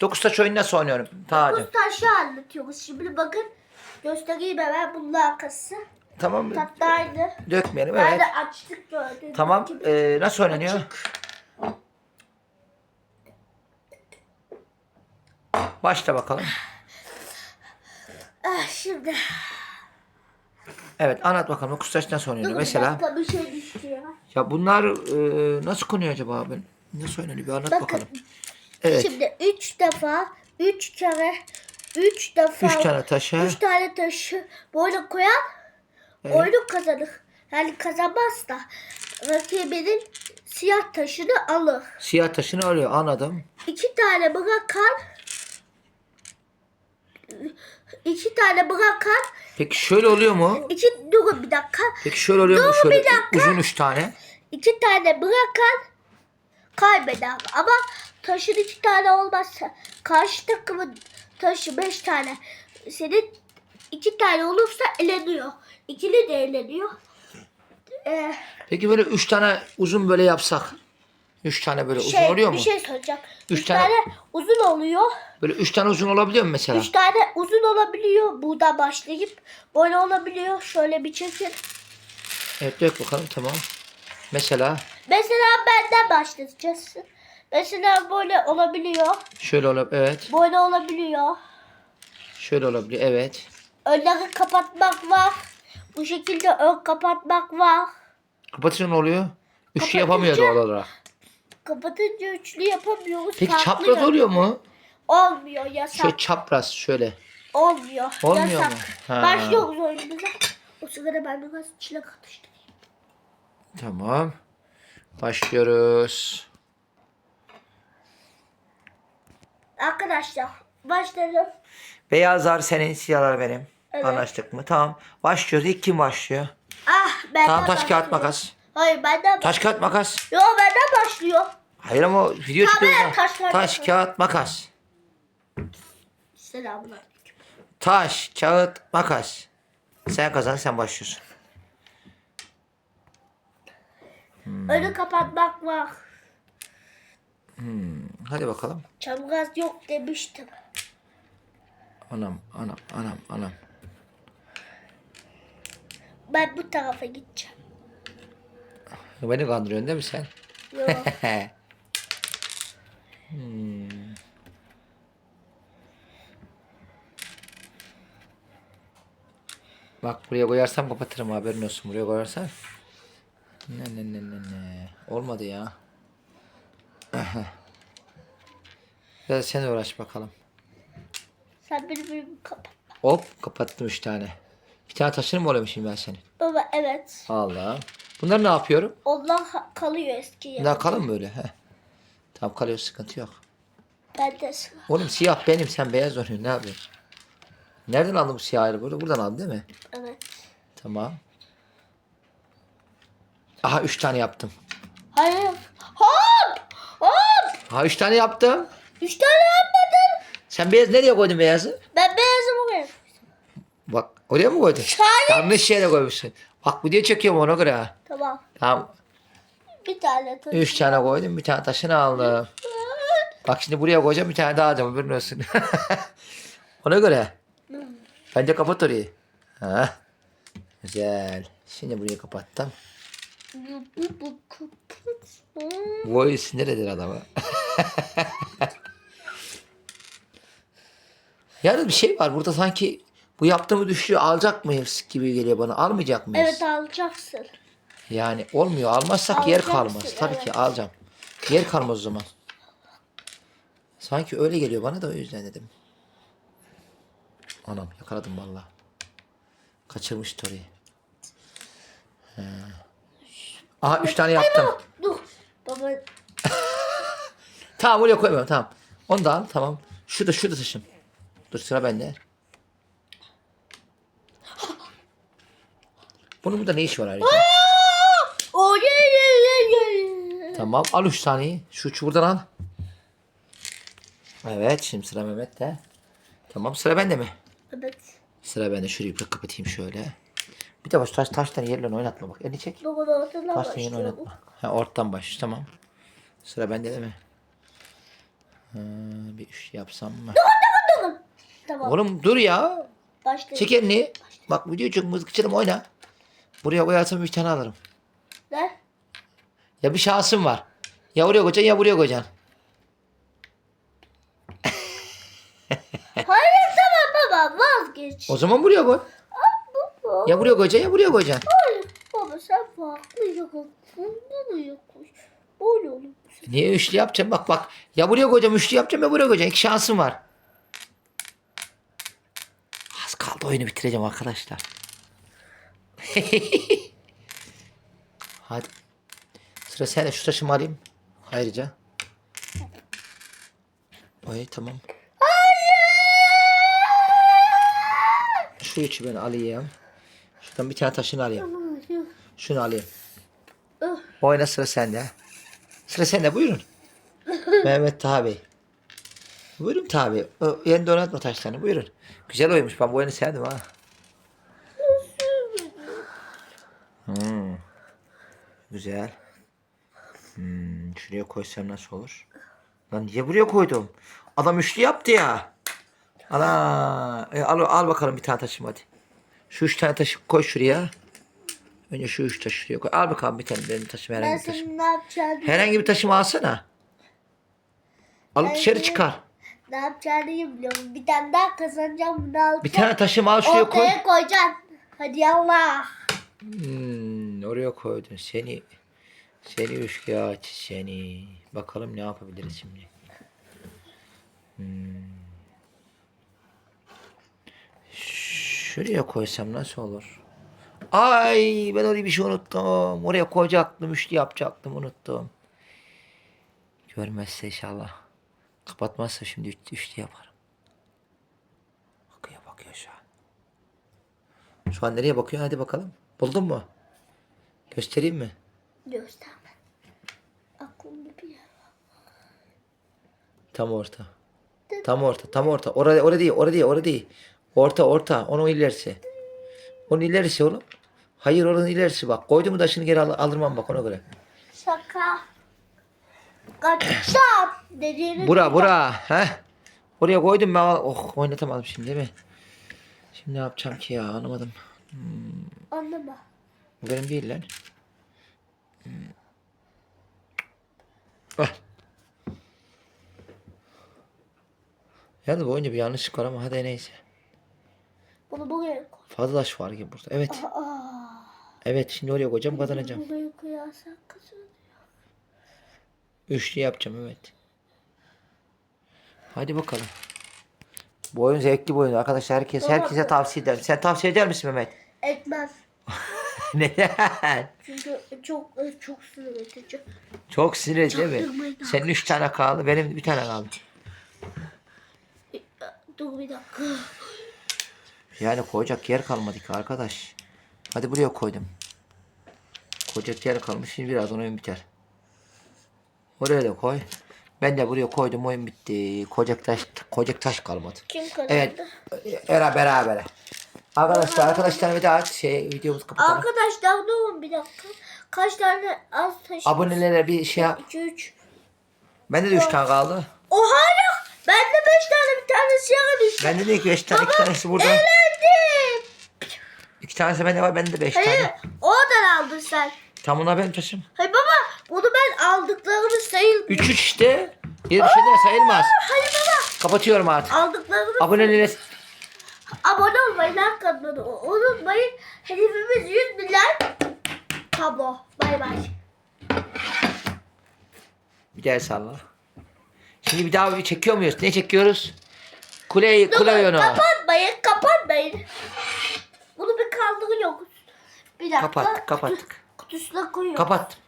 Dokuz taş oyunu nasıl oynuyorum? Tacım. Bu taşı anlatıyoruz. Şimdi bakın göstereyim hemen bunun arkası. Tamam mı? Tatlı aynı. Dökmeyelim Ben evet. de açtık gördüğünüz Tamam. gibi. Ee, nasıl oynanıyor? Başla bakalım. Ah, şimdi. Evet anlat bakalım. Dokuz taş nasıl oynanıyor? Dur, Mesela. Bir dakika bir şey düştü ya. Bunlar e, nasıl konuyor acaba abi? Nasıl oynanıyor? Bir anlat Bakın. bakalım. Evet. Şimdi üç defa, üç kere, üç defa. Üç tane taşa. Üç tane taşı böyle koyan Evet. oyunu kazanır. Yani kazanmaz da rakibinin siyah taşını alır. Siyah taşını arıyor. Anladım. İki tane bırakan iki tane bırakan Peki şöyle oluyor mu? iki durun bir dakika. Peki şöyle oluyor mu? Dur Şöyle bir dakika. uzun üç tane. İki tane bırakan kaybeder. Ama taşın iki tane olmazsa karşı takımın taşı beş tane senin iki tane olursa eleniyor. İkili de eleniyor. Ee, Peki böyle üç tane uzun böyle yapsak. Üç tane böyle uzun şey, oluyor mu? bir şey soracağım. Üç Üç, tane- tane... uzun oluyor. Böyle üç tane uzun olabiliyor mu mesela? Üç tane uzun olabiliyor. Buradan başlayıp böyle olabiliyor. Şöyle bir çekin. Evet dök bakalım tamam. Mesela Mesela benden başlatacağız. Mesela böyle olabiliyor. şöyle olabilir. Evet. Böyle olabiliyor. Şöyle olabilir. Evet. Önleri kapatmak var. Bu şekilde ön kapatmak var. Kapatınca ne oluyor? Üçlü Kapatınca- yapamıyor doğal olarak. Kapatınca üçlü yapamıyoruz. Peki farklı çapraz oluyor mu? Olmuyor yasak. Şöyle çapraz şöyle. Olmuyor. Olmuyor yasak. mu? Ha. Başlıyoruz oyunumuza. O sırada ben biraz çilek atıştırayım. Tamam. Başlıyoruz. Arkadaşlar başladım. Beyazlar senin, siyahlar benim. Evet. Anlaştık mı? Tamam. Başlıyoruz. İlk kim başlıyor? Ah benden Tamam taş kağıt makas. Hayır benden Taş kağıt makas. Yo benden başlıyor. Hayır ama video Tamam, çıkıyor. evet, taş, kağıt, Taş makas. kağıt makas. Selamünaleyküm. Taş kağıt makas. Sen kazan sen başlıyorsun. Hmm. Önü kapatmak var. Hadi bakalım. Çamgaz yok demiştim. Anam anam anam anam. Ben bu tarafa gideceğim. Beni kandırıyorsun değil mi sen? Yo. Bak buraya koyarsam kapatırım haberin olsun. Buraya koyarsan. Ne ne ne ne ne. Olmadı ya. Biraz sen uğraş bakalım. Sen benim önümü kapat. Hop kapattım üç tane. Bir tane taşını mı oluyormuşum ben senin? Baba evet. Allah. Bunları ne yapıyorum? Onlar kalıyor eski Bunlar yere. kalın böyle? Heh. Tamam kalıyor sıkıntı yok. Ben de sıra. Oğlum siyah benim sen beyaz oynuyorsun ne yapıyorsun? Nereden aldın bu siyahı burada? Buradan aldın değil mi? Evet. Tamam. Aha üç tane yaptım. Hayır. Hop! Hop! Ha üç tane yaptım. Üç tane yapmadım. Sen beyaz nereye koydun beyazı? Ben beyazımı koyayım. Bak oraya mı koydun? Hayır. Yanlış yere koymuşsun. Bak video çekiyorum ona göre ha. Tamam. Tamam. Bir tane tabii. Üç tane koydum bir tane taşını aldım. Bak şimdi buraya koyacağım bir tane daha alacağım haberin olsun. ona göre. Bence kapat orayı. Ha. Güzel. Şimdi burayı kapattım. Oyun sinir adamı. Yalnız bir şey var burada sanki bu yaptığımı düşüyor alacak mıyız gibi geliyor bana. Almayacak mıyız? Evet alacaksın. Yani olmuyor. Almazsak yer Alacaksın, kalmaz. Tabii ki alacağım. Yer kalmaz o zaman. Sanki öyle geliyor bana da o yüzden dedim. Anam yakaladım valla. Kaçırmış orayı. He. Aha üç tane yaptım. Dur. Baba Tamam oraya koymuyorum tamam. Onu da al tamam. Şurada şurada taşım. Dur sıra bende. Bunun burada ne işi var ayrıca? O ye ye ye ye. Tamam al üç taneyi. Şu çukurdan al. Evet şimdi sıra Mehmet'te. Tamam sıra bende mi? Evet. Sıra bende. Şurayı bir kapatayım şöyle. Bir de baş taş, taştan yerlerini oynatma bak. Elini çek. Baba da ortadan Taştan yerini başlıyorum. oynatma. Ha ortadan baş tamam. Sıra bende değil mi? Ha, bir üçlü yapsam mı? Tamam. Oğlum dur ya. Başlayalım. Çek elini. Bak video çok mızıkçılım oyna. Buraya koyarsam bir tane alırım. Ne? Ya bir şansım var. Ya oraya koyacaksın ya buraya koyacaksın. Hayır tamam baba vazgeç. O zaman buraya koy. Ya buraya koyacaksın ya buraya koyacaksın. Hayır baba sen farklı yapın. Bunu yakoş. Böyle olur. Niye üçlü yapacağım? Bak bak. Ya buraya koyacağım üçlü yapacağım ya buraya koyacağım. İki şansım var. Az kaldı oyunu bitireceğim arkadaşlar. Hadi. Sıra sende şu taşımı alayım. Ayrıca. Ay tamam. Şu üçü ben alayım. Şuradan bir tane taşını alayım. Şunu alayım. Oyna sıra sende. Sıra sende buyurun. Mehmet Taha Bey. Buyurun Taha Bey. Yeni donatma taşlarını buyurun. Güzel oymuş ben bu oyunu sevdim ha. Hmm. Güzel. Hmm, şuraya koysam nasıl olur? Lan niye buraya koydum? Adam üçlü yaptı ya. Ana. E, al, al bakalım bir tane taşım hadi. Şu üç tane taşı koy şuraya. Önce şu üç taşı şuraya koy. Al bakalım bir tane benim taşım herhangi Ben bir taşım. senin ne Herhangi bir taşımı alsana. Alıp dışarı çıkar. ne yapacağını biliyorum. Bir tane daha kazanacağım bunu alacağım. Bir tane taşımı al şuraya koy. Ortaya koyacaksın. Hadi yallah. Hmm, oraya koydun. Seni seni aç seni. Bakalım ne yapabiliriz şimdi. Hmm. Şuraya koysam nasıl olur? Ay ben oraya bir şey unuttum. Oraya koyacaktım, üçlü yapacaktım, unuttum. Görmezse inşallah. Kapatmazsa şimdi üç, üçlü yaparım. Bakıyor bakıyor şu an. Şu an nereye bakıyor? Hadi bakalım. Buldun mu? Göstereyim mi? Gösterme. Aklımda bir yer. Tam orta. Tam orta, tam orta. Orada, orada değil, orada değil, orada değil. Orta, orta. Onun ilerisi. Onun ilerisi oğlum. Hayır onun ilerisi bak. Koydum mu taşını geri al aldırmam bak ona göre. Şaka. Dediğini Bura, bura. He? Oraya koydum ben. Oh oynatamadım şimdi değil mi? Şimdi ne yapacağım ki ya anlamadım. Anlama. Bu benim değil lan. Hmm. Ah. Yalnız bu oyunda bir yanlışlık var ama hadi neyse. Fazla taş var gibi burada. Evet. Evet şimdi oraya koyacağım kazanacağım. Üçlü yapacağım evet. Hadi bakalım. Bu oyun zevkli bir oyun arkadaşlar. Herkes, herkese tavsiye ederim. Sen tavsiye eder misin Mehmet? Etmez. Neden? Çünkü çok çok sinir edici. Çok sinir değil mi? Çaktırmayın Senin üç tane kaldı. Benim bir tane kaldı. Dur bir dakika. Yani koyacak yer kalmadı ki arkadaş. Hadi buraya koydum. Koyacak yer kalmış. Şimdi birazdan oyun biter. Oraya da koy. Ben de buraya koydum. Oyun bitti. Koyacak taş, koyacak taş kalmadı. Kim kazandı? Evet. Beraber beraber. Arkadaşlar arkadaşlar bir daha şey videomuzu kapatalım. Arkadaşlar durun bir dakika. Kaç tane az taşı? Abonelere bir şey yap. 2 3. Bende de 3 tane kaldı. Oha ya. Bende 5 tane bir tanesi yere düştü. Bende de 5 tane. 2 tanesi burada. Eğlendim. 2 tanesi bende var. Bende de 5 Hayır. tane. Oradan aldın sen. Tam bunlar benim taşım. Hayır baba. Bunu ben aldıklarını sayıl. 3 3 işte. Bir şeyler sayılmaz. Hayır baba. Kapatıyorum artık. Aldıklarını Abonelere abone olmayı, like atmayı unutmayın. Hedefimiz 100 bin like. Tablo. Bay bay. bir daha salla. Şimdi bir daha bir çekiyor muyuz? Ne çekiyoruz? Kule kule oyunu. Kapatmayın, kapatmayın. Bir dakika. Kapattık, kapattık. Kutusuna koyuyor. Kapat.